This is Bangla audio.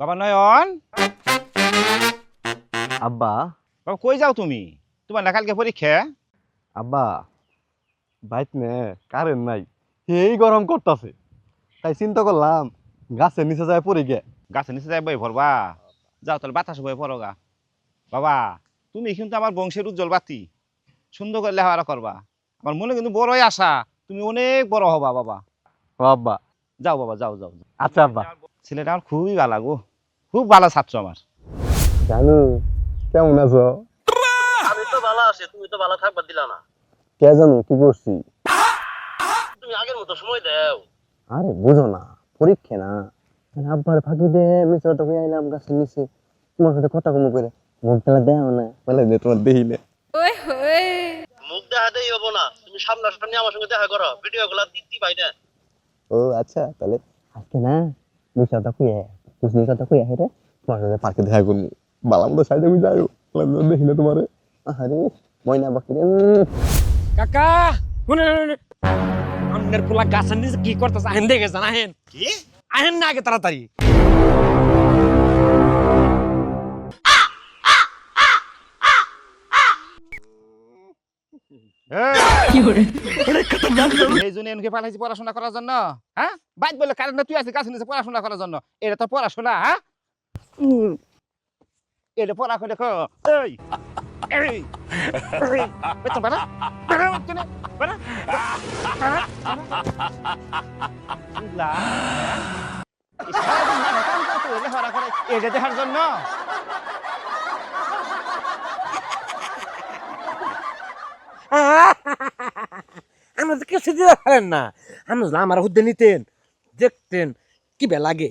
বাবা নয়ন? আব্বা। বাবা কই যাও তুমি? তোমার না কালকে পরীক্ষা? আব্বা বাইত নে কারেন্ট নাই। এই গরম করতেছে। তাই চিন্তা করলাম গাছের নিচে যায় পড়ে গে। গাছের নিচে যাই বই ভরবা? যাও তাহলে বাতাস বই পড়ো গা। বাবা তুমি কিন্তু আমার বংশের উজ্জ্বল বাতি। সুন্দর করে লেখাপড়া করবা। আমার মনে কিন্তু বড়ই আশা। তুমি অনেক বড় হবা বাবা। ও আব্বা। যাও বাবা যাও যাও। আচ্ছা আব্বা। ছেলেটা আমার খুবই ভালো গো। খুব ভালো ছাত্র আমার। জানু কেমন আছো? আমি তো ভালো আছি তুমি তো ভালো থাকবার দিলা না। কে জানো কি করছি? তুমি আগের মতো সময় দাও। আরে বুঝো না পরীক্ষা না। মানে আব্বার ফাঁকি দে মিশে তো হয়ে আইলাম গাছের নিচে। তোমার সাথে কথা কম করে মুখ পেলা দেও না। বলে দে তোমার দেহি না। মুখ দেখা দেই হব না তুমি সামনাসামনি আমার সঙ্গে দেখা করো ভিডিও গুলা দিতে পাই না। ও আচ্ছা তাহলে আজকে না মিশে কথা কইয়া কুসনি কথা কইয়া হেরে তোমার সাথে পার্কে দেখা করব বালাম তো সাইডে বুঝে আয়ো দেখি না তোমারে আরে ময়না বাকি রে। কাকা শুনে আমনের পোলা গাছের নিচে কি করতেছে আহেন দেখে যান আহেন কি আহেন না আগে তাড়াতাড়ি এই জন্য এনকে পাঠাইছি পড়াশোনা করার জন্য হ্যাঁ বাইক বলে কারেন্ট তুই আছিস গাছের নিচে পড়াশোনা করার জন্য এটা তো পড়াশোনা হ্যাঁ। এটা পড়া করে দেখো এই এই বাড়া। বুঝলা? এই সারাদিন মাঠে কাম করতে হলে লেখাপড়া করে, এটা দেখার জন্য আমরা তো কিছু দিতে পারেন না। আমরা আমার হুদ্দে নিতেন দেখতেন কি বে লাগে?